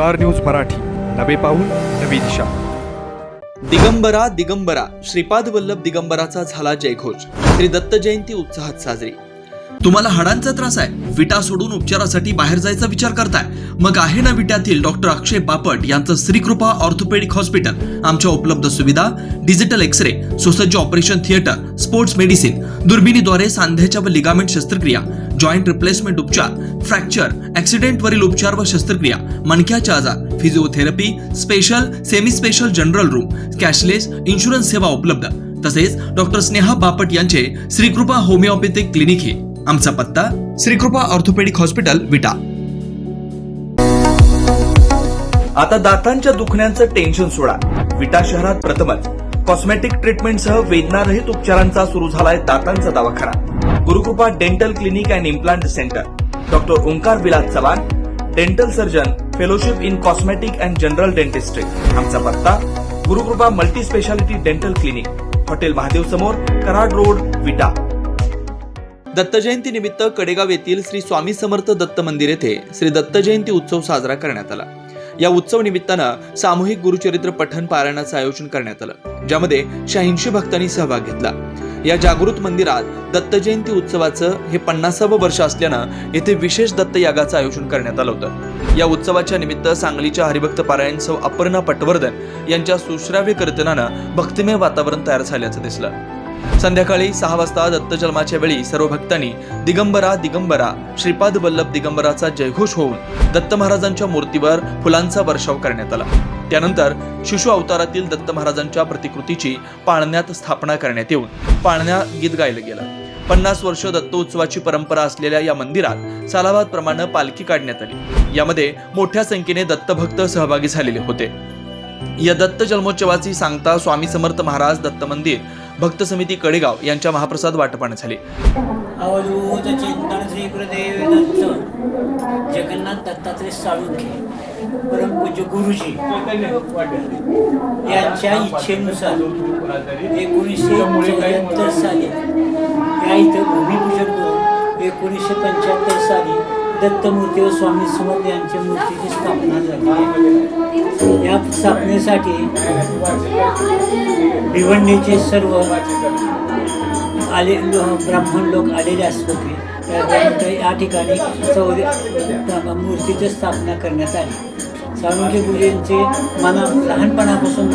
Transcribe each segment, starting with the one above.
Star news Marathi. नवे पाऊल नवी दिशा. दिगंबरा दिगंबरा. श्रीपाद वल्लभ दिगंबराचा झाला जयघोष. श्री दत्त जयंती उत्साहात साजरी. तुम्हाला हाडांचा त्रास आहे. विटा सोडून उपचारासाठी बाहेर जायचा विचार करताय. मग आहे ना विट्यातील डॉक्टर अक्षय बापट यांचं श्रीकृपा ऑर्थोपेडिक हॉस्पिटल. आमच्या उपलब्ध सुविधा डिजिटल एक्स रे सुसज्ज ऑपरेशन थिएटर स्पोर्ट्स मेडिसिन दुर्बिणीद्वारे सांध्याच्या व लिगामेंट शस्त्रक्रिया जॉईंट रिप्लेसमेंट उपचार फ्रॅक्चर ऍक्सिडेंट वरील उपचार व शस्त्रक्रिया मणक्याचे आजार physiotherapy special semi special general room cashless insurance सेवा उपलब्ध. तसेच डॉक्टर स्नेहा बापट यांचे श्रीकृपा होमिओपॅथिक क्लिनिक हे. आमचा पत्ता श्रीकृपा ऑर्थोपेडिक हॉस्पिटल विटा. आता दातांच्या दुखण्यांचं टेन्शन सोडा. विटा शहरात प्रथमच. कॉस्मेटिक ट्रीटमेंटसह वेदनारहित उपचारांचा सुरू झालाय दातांचा दवाखाना. Gurukrupa dental clinic and implant centre. Doctor Omkar Vilas Chavan dental surgeon fellowship in cosmetic and general dentistry. आमचा पत्ता Gurukrupa multi speciality dental clinic hotel Mahadev समोर कराड रोड विटा. दत्त जयंती निमित्त कडेगाव येथील श्री स्वामी समर्थ दत्त मंदिर येथे श्री दत्त जयंती उत्सव साजरा करण्यात आला. या उत्सव निमित्तानं सामूहिक गुरुचरित्र पठण पारायणाचं आयोजन करण्यात आलं ज्यामध्ये शहाऐंशी भक्तांनी सहभाग घेतला. या जागृत मंदिरात दत्त जयंती उत्सवाचं हे पन्नासावं वर्ष असल्यानं येथे विशेष दत्त यागाचं आयोजन करण्यात आलं होतं. या उत्सवाच्या निमित्त सांगलीच्या हरिभक्त पारायण सौ अपर्णा पटवर्धन यांच्या सुश्राव्य कीर्तनानं भक्तिमय वातावरण तयार झाल्याचं दिसलं. संध्याकाळी सहा वाजता दत्त जन्माच्या वेळी सर्व भक्तांनी दिगंबरा दिगंबरा श्रीपाद वल्लभ दिगंबराचा जयघोष होऊन दत्त महाराजांच्या मूर्तीवर फुलांचा वर्षाव करण्यात आला. त्यानंतर शिशु अवतारातील दत्त महाराजांच्या प्रतिकृतीची पाळण्यात स्थापना करण्यात येऊन पाळण्या गीत गायलं गेलं. पन्नास वर्ष दत्तोत्सवाची परंपरा असलेल्या या मंदिरात सालाबाद प्रमाणे पालखी काढण्यात आली. यामध्ये मोठ्या संख्येने दत्तभक्त सहभागी झालेले होते. या दत्त जन्मोत्सवाची सांगता स्वामी समर्थ महाराज दत्त मंदिर भक्त समिती कडेगाव यांच्या महाप्रसाद वाटपाने झाले. अवधूत चिंतन श्री गुरुदेव दत्त जगन्नाथ दत्तात्रय साळुंखे परमपूज्य गुरुजी यांच्या इच्छेनुसार एकोणीसशे चौऱ्याहत्तर साली या इथं भूमिपूजन करून एकोणीसशे पंच्याहत्तर साली दत्तमूर्ती व स्वामी समर्थ यांच्या मूर्तीची स्थापना झाली. या स्थापनेसाठी भिवंडीचे सर्व आले लो- ब्राह्मण लोक आलेले असत होते त्यानंतर या ठिकाणी चौरे मूर्तीची स्थापना करण्यात आली. साळुंखे गुरुजींचे मना लहानपणापासून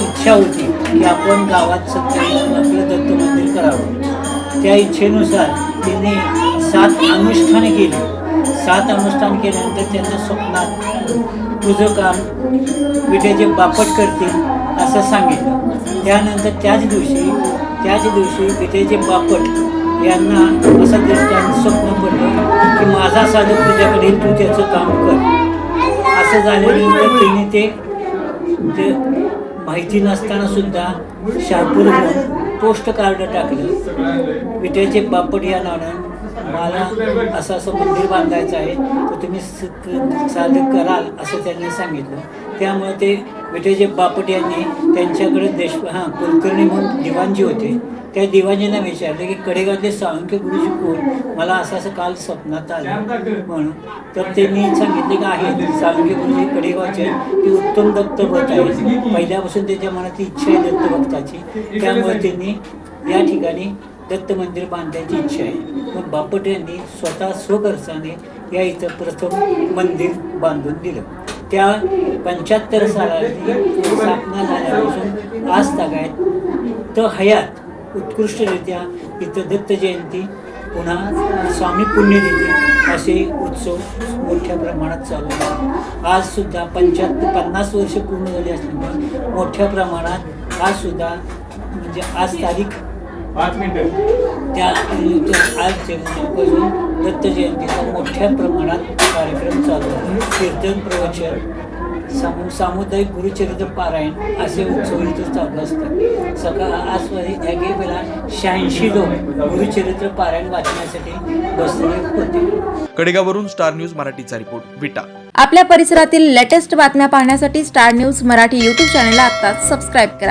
इच्छा होती की आपण गावात सत्य आपलं दत्त मंदिर करावं. त्या इच्छेनुसार तिने सात अनुष्ठाने केली. सात अनुष्ठान केल्यानंतर त्यांना स्वप्नात तुझं काम विट्याचे बापट करतील असं सांगितलं. त्यानंतर त्याच दिवशी त्याच दिवशी विट्याचे बापट यांना असं दृष्टांत स्वप्न पडलं की माझा साधक तुझ्याकडे तू त्याचं काम कर. असं झाल्यानंतर तिने ते ते माहिती नसताना सुद्धा शहापूरहून पोस्ट कार्ड टाकलं. विट्याचे बापट या नावानं मला असं असं मंदिर बांधायचं आहे तर तुम्ही स- कराल असं त्यांनी सांगितलं. त्यामुळे ते विठेजे बापट यांनी त्यांच्याकडे देश हां कुलकर्णी म्हणून दिवाणजी होते. त्या दिवाणजींना विचारलं की कडेगातले साळुंखे गुरुजी कोण? मला असं असं काल स्वप्नात आलं. म्हणून. तर त्यांनी सांगितले की आहे सावंकी गुरुजी कडेगावचे की उत्तम दत्तभक्त आहे पहिल्यापासून त्याच्या मनात इच्छा आहे दत्तभक्ताची. त्यामुळे त्यांनी या ठिकाणी दत्त मंदिर बांधायची इच्छा आहे. मग बापट यांनी स्वतः स्वखर्चाने या इथं प्रथम मंदिर बांधून दिलं. त्या पंच्याहत्तर सालाची स्थापना झाल्यापासून आज तागायत तर हयात उत्कृष्टरित्या इथं दत्त जयंती पुन्हा स्वामी पुण्यतिथी असे उत्सव मोठ्या प्रमाणात चालू आहे आज सुद्धा पंच्याहत्तर पन्नास वर्ष पूर्ण झाली असल्यामुळे मोठ्या प्रमाणात आज सुद्धा म्हणजे आज तारीख त्या त्या आज जयंतीपासून दत्त जयंतीचा मोठ्या प्रमाणात कार्यक्रम चालू आहे. कीर्तन प्रवचन सामू सामुदायिक गुरुचरित्र पारायण असे उत्सव इथं चालू असतात. सकाळ आज या वेळेला शहाऐंशी लोक गुरुचरित्र पारायण वाचण्यासाठी बसलेले होते. कडेगावरून स्टार न्यूज मराठीचा रिपोर्ट विटा. आपल्या परिसरातील लेटेस्ट बातम्या पाहण्यासाठी स्टार न्यूज मराठी यूट्यूब चॅनलला आत्ताच सबस्क्राईब करा.